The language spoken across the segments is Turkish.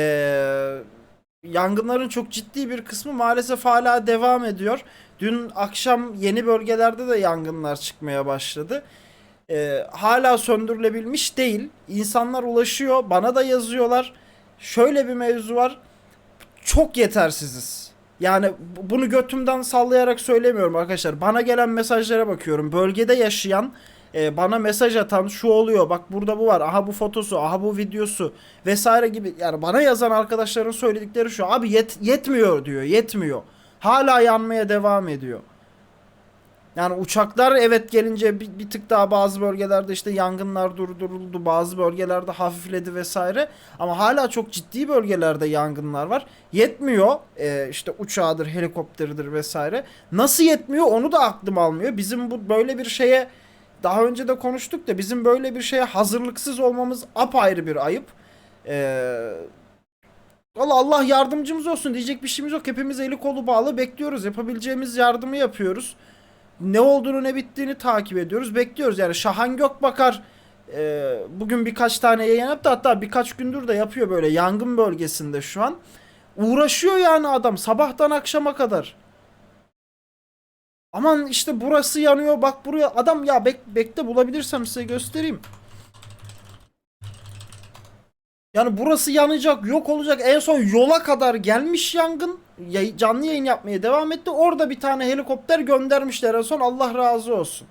Ee, yangınların çok ciddi bir kısmı maalesef hala devam ediyor. Dün akşam yeni bölgelerde de yangınlar çıkmaya başladı. Ee, hala söndürülebilmiş değil. İnsanlar ulaşıyor, bana da yazıyorlar. Şöyle bir mevzu var. Çok yetersiziz. Yani bu- bunu götümden sallayarak söylemiyorum arkadaşlar. Bana gelen mesajlara bakıyorum. Bölgede yaşayan, e, bana mesaj atan şu oluyor. Bak burada bu var. Aha bu fotosu, aha bu videosu vesaire gibi. Yani bana yazan arkadaşların söyledikleri şu. Abi yet, yetmiyor diyor. Yetmiyor. Hala yanmaya devam ediyor. Yani uçaklar evet gelince bir, bir tık daha bazı bölgelerde işte yangınlar durduruldu. Bazı bölgelerde hafifledi vesaire. Ama hala çok ciddi bölgelerde yangınlar var. Yetmiyor. Ee, işte uçağıdır, helikopteridir vesaire. Nasıl yetmiyor onu da aklım almıyor. Bizim bu böyle bir şeye daha önce de konuştuk da bizim böyle bir şeye hazırlıksız olmamız apayrı bir ayıp. Ee, Valla Allah yardımcımız olsun diyecek bir şeyimiz yok. Hepimiz eli kolu bağlı bekliyoruz. Yapabileceğimiz yardımı yapıyoruz. Ne olduğunu ne bittiğini takip ediyoruz. Bekliyoruz yani Şahan Gökbakar e, bugün birkaç tane yayın yaptı. Hatta birkaç gündür de yapıyor böyle yangın bölgesinde şu an. Uğraşıyor yani adam sabahtan akşama kadar. Aman işte burası yanıyor bak buraya adam ya bek, bekle bulabilirsem size göstereyim. Yani burası yanacak, yok olacak. En son yola kadar gelmiş yangın. Yay- canlı yayın yapmaya devam etti. Orada bir tane helikopter göndermişler en son. Allah razı olsun.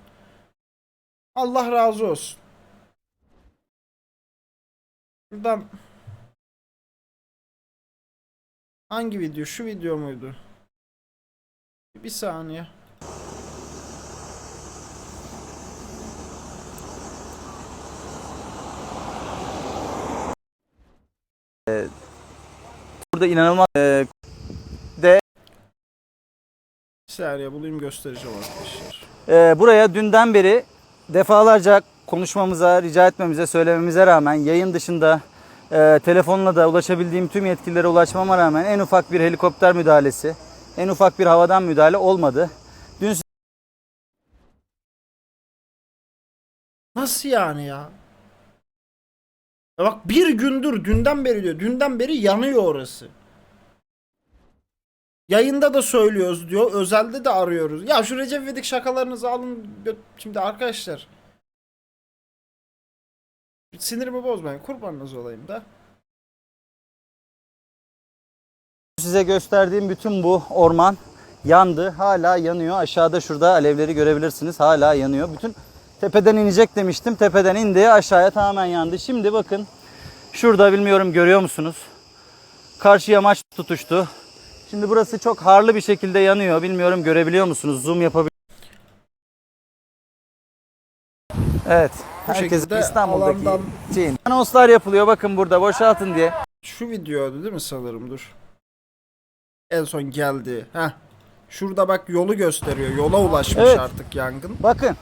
Allah razı olsun. Buradan Hangi video? Şu video muydu? Bir saniye. Burada inanılmaz e, Bir saniye bulayım göstereceğim arkadaşlar. e, buraya dünden beri defalarca konuşmamıza, rica etmemize, söylememize rağmen yayın dışında e, telefonla da ulaşabildiğim tüm yetkililere ulaşmama rağmen en ufak bir helikopter müdahalesi, en ufak bir havadan müdahale olmadı. Dün Nasıl yani ya? Ya bak bir gündür dünden beri diyor. Dünden beri yanıyor orası. Yayında da söylüyoruz diyor. Özelde de arıyoruz. Ya şu Recep İvedik şakalarınızı alın. Şimdi arkadaşlar. Sinirimi bozmayın. Kurbanınız olayım da. size gösterdiğim bütün bu orman yandı. Hala yanıyor. Aşağıda şurada alevleri görebilirsiniz. Hala yanıyor. Bütün tepeden inecek demiştim. Tepeden indi. Aşağıya tamamen yandı. Şimdi bakın. Şurada bilmiyorum görüyor musunuz? Karşı yamaç tutuştu. Şimdi burası çok harlı bir şekilde yanıyor. Bilmiyorum görebiliyor musunuz? Zoom yapabilir. Evet. Bu Herkesin şekilde İstanbul'daki alandan- şeyin. Anonslar yapılıyor bakın burada boşaltın diye. Şu videoydu değil mi sanırım dur. En son geldi. Heh. Şurada bak yolu gösteriyor. Yola ulaşmış Evet. artık yangın. Bakın.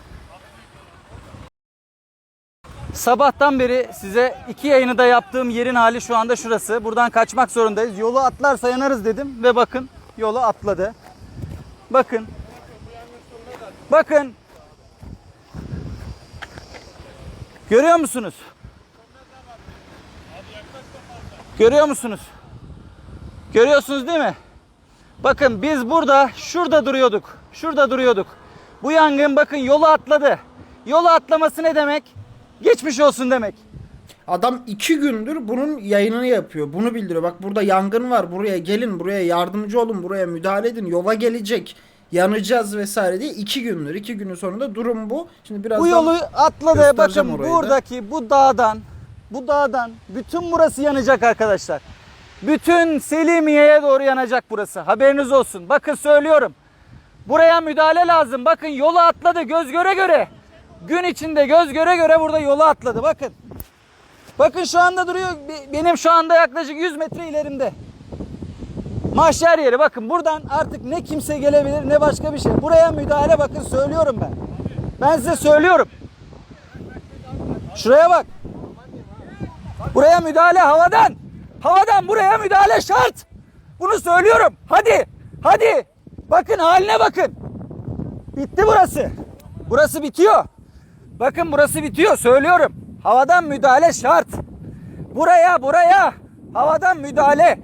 Sabahtan beri size iki yayını da yaptığım yerin hali şu anda şurası. Buradan kaçmak zorundayız. Yolu atlarsa yanarız dedim ve bakın yolu atladı. Bakın. Bakın. Görüyor musunuz? Görüyor musunuz? Görüyorsunuz değil mi? Bakın biz burada şurada duruyorduk. Şurada duruyorduk. Bu yangın bakın yolu atladı. Yolu atlaması ne demek? Geçmiş olsun demek. Adam iki gündür bunun yayınını yapıyor. Bunu bildiriyor. Bak burada yangın var. Buraya gelin. Buraya yardımcı olun. Buraya müdahale edin. Yola gelecek. Yanacağız vesaire diye iki gündür. iki günün sonunda durum bu. Şimdi birazdan Bu yolu atladı. Bakın orayı da. buradaki bu dağdan bu dağdan bütün burası yanacak arkadaşlar. Bütün Selimiye'ye doğru yanacak burası. Haberiniz olsun. Bakın söylüyorum. Buraya müdahale lazım. Bakın yolu atladı göz göre göre. Gün içinde göz göre göre burada yolu atladı. Bakın. Bakın şu anda duruyor. Be- Benim şu anda yaklaşık 100 metre ilerimde. Mahşer yeri bakın buradan artık ne kimse gelebilir ne başka bir şey. Buraya müdahale bakın söylüyorum ben. Ben size söylüyorum. Şuraya bak. Buraya müdahale havadan. Havadan buraya müdahale şart. Bunu söylüyorum. Hadi. Hadi. Bakın haline bakın. Bitti burası. Burası bitiyor. Bakın burası bitiyor söylüyorum. Havadan müdahale şart. Buraya buraya. Havadan müdahale.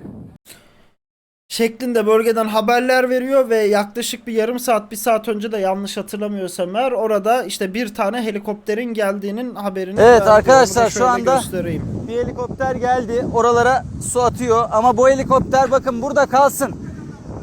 şeklinde bölgeden haberler veriyor ve yaklaşık bir yarım saat bir saat önce de yanlış hatırlamıyorsam eğer orada işte bir tane helikopterin geldiğinin haberini Evet arkadaşlar, şu anda- göstereyim. Bir helikopter geldi. Oralara su atıyor. Ama bu helikopter bakın burada kalsın.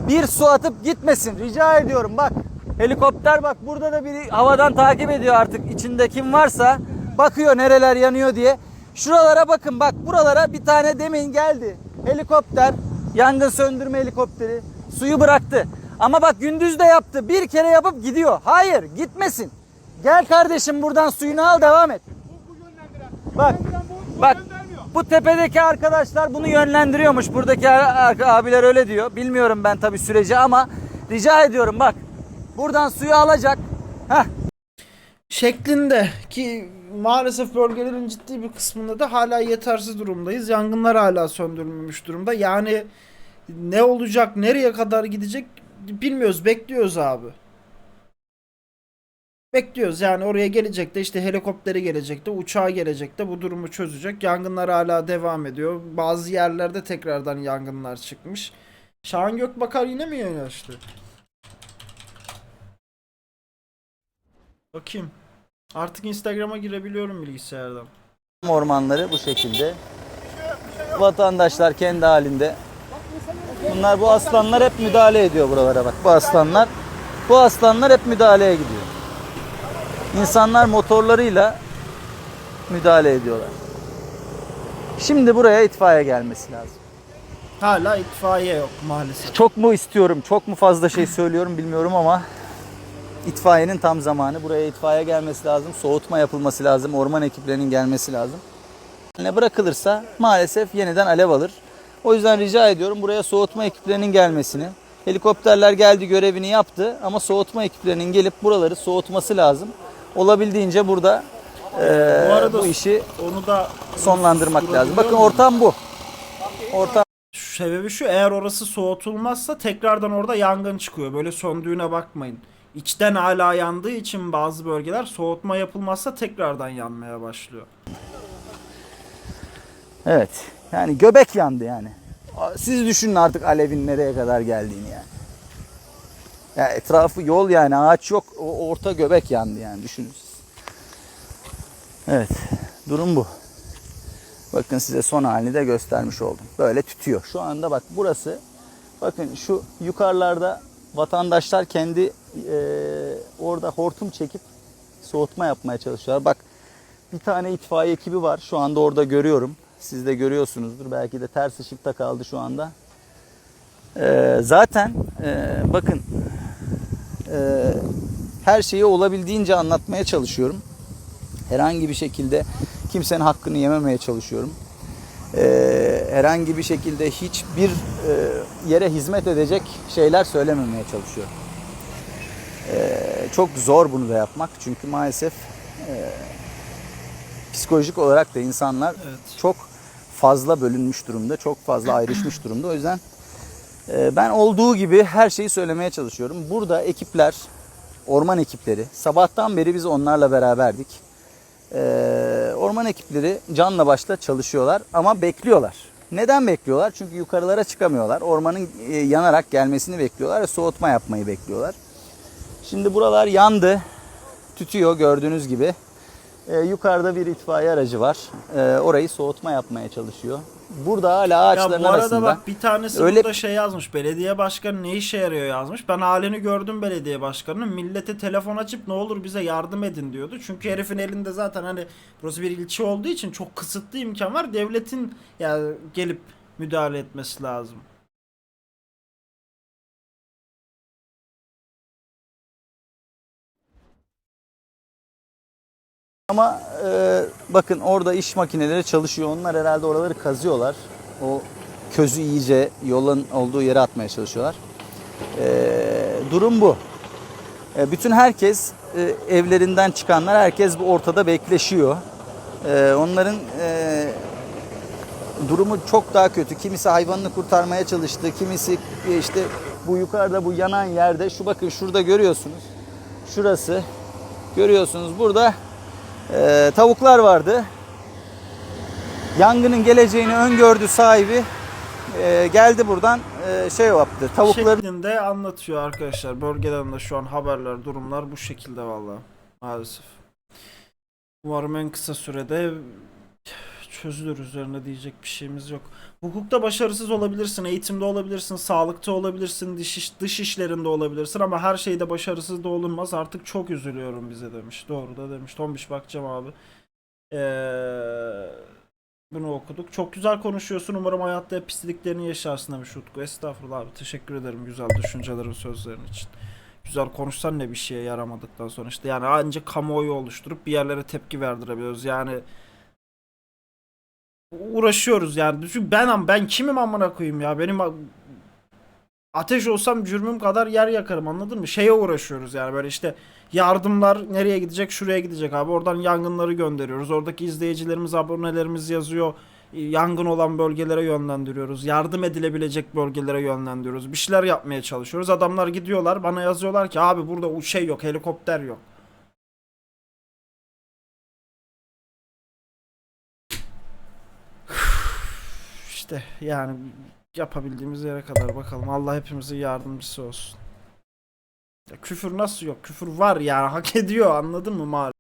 Bir su atıp gitmesin. Rica ediyorum bak. Helikopter bak burada da biri havadan takip ediyor artık. içinde kim varsa bakıyor nereler yanıyor diye. Şuralara bakın bak buralara bir tane demin geldi. Helikopter yangın söndürme helikopteri suyu bıraktı. Ama bak gündüz de yaptı. Bir kere yapıp gidiyor. Hayır gitmesin. Gel kardeşim buradan suyunu al devam et. Bak bak bu tepedeki arkadaşlar bunu yönlendiriyormuş. Buradaki abiler öyle diyor. Bilmiyorum ben tabii süreci ama rica ediyorum bak. Buradan suyu alacak. Heh. şeklinde ki maalesef bölgelerin ciddi bir kısmında da hala yetersiz durumdayız. Yangınlar hala söndürülmemiş durumda. Yani ne olacak, nereye kadar gidecek bilmiyoruz. Bekliyoruz abi. Bekliyoruz yani oraya gelecek de işte helikopteri gelecek de uçağı gelecek de bu durumu çözecek. Yangınlar hala devam ediyor. Bazı yerlerde tekrardan yangınlar çıkmış. Şahan Gökbakar yine mi yayın açtı? Bakayım. Artık Instagram'a girebiliyorum bilgisayardan. Ormanları bu şekilde. Vatandaşlar kendi halinde. Bunlar bu aslanlar hep müdahale ediyor buralara bak. Bu aslanlar bu aslanlar hep müdahaleye gidiyor. İnsanlar motorlarıyla müdahale ediyorlar. Şimdi buraya itfaiye gelmesi lazım. Hala itfaiye yok maalesef. Çok mu istiyorum, çok mu fazla şey söylüyorum bilmiyorum ama itfaiyenin tam zamanı. Buraya itfaiye gelmesi lazım, soğutma yapılması lazım, orman ekiplerinin gelmesi lazım. Ne bırakılırsa maalesef yeniden alev alır. O yüzden rica ediyorum buraya soğutma ekiplerinin gelmesini. Helikopterler geldi görevini yaptı ama soğutma ekiplerinin gelip buraları soğutması lazım. Olabildiğince burada eee, Bu arada bu işi Onu da sonlandırmak lazım. Bakın ortam bu. Ortam Sebebi şu eğer orası soğutulmazsa tekrardan orada yangın çıkıyor. Böyle söndüğüne bakmayın. İçten hala yandığı için bazı bölgeler soğutma yapılmazsa tekrardan yanmaya başlıyor. Evet. Yani göbek yandı yani. Siz düşünün artık alevin nereye kadar geldiğini yani. Ya etrafı yol yani ağaç yok. O orta göbek yandı yani düşünün. Evet. Durum bu. Bakın size son halini de göstermiş oldum. Böyle tütüyor. Şu anda bak burası bakın şu yukarılarda vatandaşlar kendi eee, orada hortum çekip soğutma yapmaya çalışıyorlar. Bak bir tane itfaiye ekibi var. Şu anda orada görüyorum. Siz de görüyorsunuzdur. Belki de ters ışıkta kaldı şu anda. Ee, zaten e, bakın e, her şeyi olabildiğince anlatmaya çalışıyorum. Herhangi bir şekilde kimsenin hakkını yememeye çalışıyorum. Ee, herhangi bir şekilde hiçbir e, yere hizmet edecek şeyler söylememeye çalışıyorum. Ee, çok zor bunu da yapmak çünkü maalesef e, psikolojik olarak da insanlar Evet. çok fazla bölünmüş durumda, çok fazla ayrışmış durumda. O yüzden e, ben olduğu gibi her şeyi söylemeye çalışıyorum. Burada ekipler, orman ekipleri, sabahtan beri biz onlarla beraberdik. E, orman ekipleri canla başla çalışıyorlar ama bekliyorlar. Neden bekliyorlar? Çünkü yukarılara çıkamıyorlar. Ormanın e, yanarak gelmesini bekliyorlar ve soğutma yapmayı bekliyorlar. Şimdi buralar yandı, tütüyor gördüğünüz gibi. Ee, yukarıda bir itfaiye aracı var. Ee, orayı soğutma yapmaya çalışıyor. Burada hala Ya ağaçların bu arada arasında. bak bir tanesi öyle- burada şey yazmış. Belediye başkanı ne işe yarıyor yazmış. Ben halini gördüm belediye başkanının. Millete telefon açıp ne olur bize yardım edin diyordu. Çünkü herifin elinde zaten hani burası bir ilçe olduğu için çok kısıtlı imkan var. Devletin ya gelip müdahale etmesi lazım. Ama e, bakın orada iş makineleri çalışıyor. Onlar herhalde oraları kazıyorlar. O közü iyice yolun olduğu yere atmaya çalışıyorlar. E, durum bu. E, bütün herkes e, evlerinden çıkanlar herkes bu ortada bekleşiyor. E, onların e, durumu çok daha kötü. Kimisi hayvanını kurtarmaya çalıştı. Kimisi e, işte bu yukarıda bu yanan yerde şu bakın şurada görüyorsunuz. Şurası görüyorsunuz burada e, tavuklar vardı. Yangının geleceğini öngördü sahibi. Ee, geldi buradan e, şey yaptı. Tavukları şeklinde anlatıyor arkadaşlar. Bölgeden de şu an haberler, durumlar bu şekilde vallahi maalesef. Umarım en kısa sürede çözülür üzerine diyecek bir şeyimiz yok. Hukukta başarısız olabilirsin, eğitimde olabilirsin, sağlıkta olabilirsin, dış, iş, dış işlerinde olabilirsin ama her şeyde başarısız da olunmaz. Artık çok üzülüyorum bize demiş. Doğru da demiş. Tombiş bakacağım abi. Eee bunu okuduk. Çok güzel konuşuyorsun. Umarım hayatta hep istediklerini yaşarsın demiş Utku. Estağfurullah abi. Teşekkür ederim güzel düşüncelerin, sözlerin için. Güzel konuşsan ne bir şeye yaramadıktan sonra işte yani ancak kamuoyu oluşturup bir yerlere tepki verdirebiliyoruz. Yani uğraşıyoruz yani. Düşün ben ben kimim amına koyayım ya? Benim ateş olsam cürmüm kadar yer yakarım anladın mı? Şeye uğraşıyoruz yani böyle işte yardımlar nereye gidecek? Şuraya gidecek abi. Oradan yangınları gönderiyoruz. Oradaki izleyicilerimiz, abonelerimiz yazıyor. Yangın olan bölgelere yönlendiriyoruz. Yardım edilebilecek bölgelere yönlendiriyoruz. Bir şeyler yapmaya çalışıyoruz. Adamlar gidiyorlar bana yazıyorlar ki abi burada şey yok, helikopter yok. İşte yani yapabildiğimiz yere kadar bakalım. Allah hepimizin yardımcısı olsun. Ya küfür nasıl yok? Küfür var yani hak ediyor anladın mı maalesef.